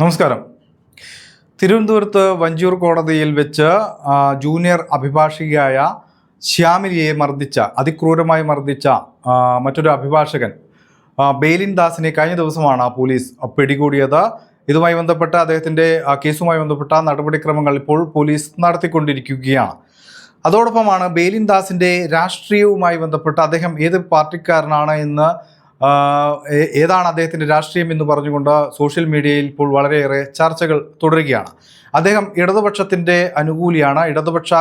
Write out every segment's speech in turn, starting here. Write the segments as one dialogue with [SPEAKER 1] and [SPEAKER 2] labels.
[SPEAKER 1] നമസ്കാരം. തിരുവനന്തപുരത്ത് വഞ്ചൂർ കോടതിയിൽ വെച്ച് ജൂനിയർ അഭിഭാഷികയായ ശ്യാമിലിയെ മർദ്ദിച്ച അതിക്രൂരമായി മർദ്ദിച്ച മറ്റൊരു അഭിഭാഷകൻ ബെയിലിൻ ദാസിനെ കഴിഞ്ഞ ദിവസമാണ് പോലീസ് പിടികൂടിയത്. ഇതുമായി ബന്ധപ്പെട്ട അദ്ദേഹത്തിന്റെ കേസുമായി ബന്ധപ്പെട്ട നടപടിക്രമങ്ങൾ ഇപ്പോൾ പോലീസ് നടത്തിക്കൊണ്ടിരിക്കുകയാണ്. അതോടൊപ്പമാണ് ബെയിലിൻ ദാസിന്റെ രാഷ്ട്രീയവുമായി ബന്ധപ്പെട്ട് അദ്ദേഹം ഏത് പാർട്ടിക്കാരനാണ് എന്ന് ഏതാണ് അദ്ദേഹത്തിന്റെ രാഷ്ട്രീയം എന്ന് പറഞ്ഞുകൊണ്ട് സോഷ്യൽ മീഡിയയിൽ ഇപ്പോൾ വളരെയേറെ ചർച്ചകൾ തുടരുകയാണ്. അദ്ദേഹം ഇടതുപക്ഷത്തിന്റെ അനുകൂലിയാണ് ഇടതുപക്ഷ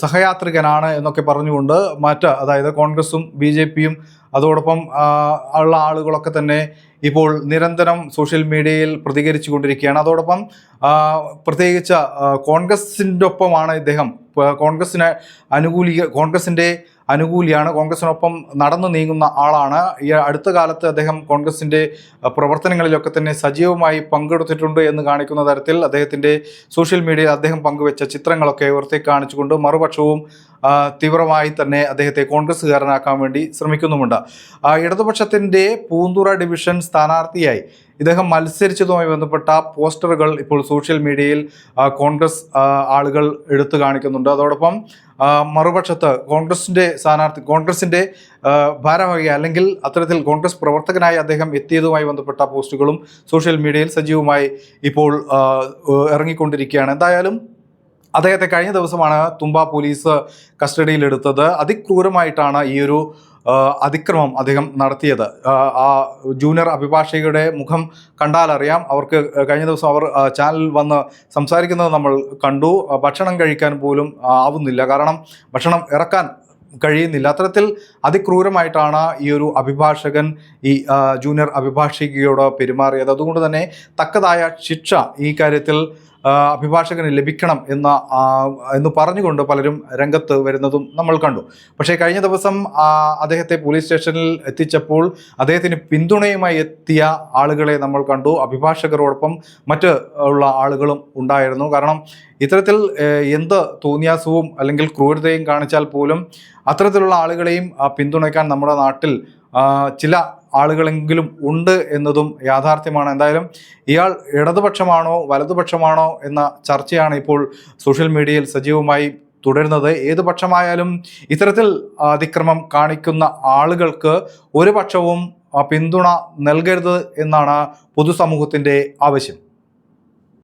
[SPEAKER 1] സഹയാത്രികനാണ് എന്നൊക്കെ പറഞ്ഞുകൊണ്ട് മറ്റ് അതായത് കോൺഗ്രസും ബി ജെ പിയും അതോടൊപ്പം ഉള്ള ആളുകളൊക്കെ തന്നെ ഇപ്പോൾ നിരന്തരം സോഷ്യൽ മീഡിയയിൽ പ്രതികരിച്ചു കൊണ്ടിരിക്കുകയാണ് അതോടൊപ്പം പ്രത്യേകിച്ച് കോൺഗ്രസിന്റെ ഒപ്പമാണ് ഇദ്ദേഹം. കോൺഗ്രസിനെ അനുകൂലി കോൺഗ്രസിന്റെ അനുകൂലിയാണ്. കോൺഗ്രസിനൊപ്പം നടന്നു നീങ്ങുന്ന ആളാണ്. ഈ അടുത്ത കാലത്ത് അദ്ദേഹം കോൺഗ്രസിന്റെ പ്രവർത്തനങ്ങളിലൊക്കെ തന്നെ സജീവമായി പങ്കെടുത്തിട്ടുണ്ട് എന്ന് കാണിക്കുന്ന തരത്തിൽ അദ്ദേഹത്തിന്റെ സോഷ്യൽ മീഡിയയിൽ അദ്ദേഹം പങ്കുവെച്ച ചിത്രങ്ങളൊക്കെ ഉയർത്തി കാണിച്ചുകൊണ്ട് മറുപക്ഷവും തീവ്രമായി തന്നെ അദ്ദേഹത്തെ കോൺഗ്രസ്സുകാരനാക്കാൻ വേണ്ടി ശ്രമിക്കുന്നുമുണ്ട്. ഇടതുപക്ഷത്തിന്റെ പൂന്തുറ ഡിവിഷൻ സ്ഥാനാർത്ഥിയായി ഇദ്ദേഹം മത്സരിച്ചതുമായി ബന്ധപ്പെട്ട പോസ്റ്ററുകൾ ഇപ്പോൾ സോഷ്യൽ മീഡിയയിൽ കോൺഗ്രസ് ആളുകൾ എടുത്തു കാണിക്കുന്നുണ്ട്. അതോടൊപ്പം മറുപക്ഷത്ത് കോൺഗ്രസിന്റെ സ്ഥാനാർത്ഥി കോൺഗ്രസിന്റെ ഭാരവാഹി അല്ലെങ്കിൽ അത്തരത്തിൽ കോൺഗ്രസ് പ്രവർത്തകനായി അദ്ദേഹം എത്തിയതുമായി ബന്ധപ്പെട്ട പോസ്റ്റുകളും സോഷ്യൽ മീഡിയയിൽ സജീവമായി ഇപ്പോൾ ഇറങ്ങിക്കൊണ്ടിരിക്കുകയാണ്. എന്തായാലും അദ്ദേഹത്തെ കഴിഞ്ഞ ദിവസമാണ് തുമ്പ പോലീസ് കസ്റ്റഡിയിലെടുത്തത്. അതിക്രൂരമായിട്ടാണ് ഈ ഒരു അതിക്രമം അദ്ദേഹം നടത്തിയത്. ആ, ജൂനിയർ അഭിഭാഷകയുടെ മുഖം കണ്ടാലറിയാം അവർക്ക് കഴിഞ്ഞ ദിവസം അവർ ചാനൽ വന്ന് സംസാരിക്കുന്നത് നമ്മൾ കണ്ടു. ഭക്ഷണം കഴിക്കാൻ പോലും ആവുന്നില്ല. കാരണം ഭക്ഷണം ഇറക്കാൻ കഴിയുന്നില്ല. അത്തരത്തിൽ അതിക്രൂരമായിട്ടാണ് ഈ ഒരു അഭിഭാഷകൻ ഈ ജൂനിയർ അഭിഭാഷികയോട് പെരുമാറിയത്. അതുകൊണ്ട് തന്നെ തക്കതായ ശിക്ഷ ഈ കാര്യത്തിൽ അഭിഭാഷകന് ലഭിക്കണം എന്ന എന്ന് പറഞ്ഞുകൊണ്ട് പലരും രംഗത്ത് വരുന്നതും നമ്മൾ കണ്ടു. പക്ഷേ കഴിഞ്ഞ ദിവസം അദ്ദേഹത്തെ പോലീസ് സ്റ്റേഷനിൽ എത്തിച്ചപ്പോൾ അദ്ദേഹത്തിന് പിന്തുണയുമായി എത്തിയ ആളുകളെ നമ്മൾ കണ്ടു. അഭിഭാഷകരോടൊപ്പം മറ്റ് ഉള്ള ആളുകളും ഉണ്ടായിരുന്നു. കാരണം ഇത്തരത്തിൽ എന്ത് തോന്നിയാസവും അല്ലെങ്കിൽ ക്രൂരതയും കാണിച്ചാൽ പോലും അത്തരത്തിലുള്ള ആളുകളെയും പിന്തുണയ്ക്കാൻ നമ്മുടെ നാട്ടിൽ ചില ആളുകളെങ്കിലും ഉണ്ട് എന്നതും യാഥാർത്ഥ്യമാണ്. എന്തായാലും ഇയാൾ ഇടതുപക്ഷമാണോ വലതുപക്ഷമാണോ എന്ന ചർച്ചയാണ് ഇപ്പോൾ സോഷ്യൽ മീഡിയയിൽ സജീവമായി തുടരുന്നത്. ഏത് പക്ഷമായാലും ഇത്തരത്തിൽ അതിക്രമം കാണിക്കുന്ന ആളുകൾക്ക് ഒരു പക്ഷവും പിന്തുണ നൽകരുത് എന്നാണ് പൊതുസമൂഹത്തിന്റെ ആവശ്യം.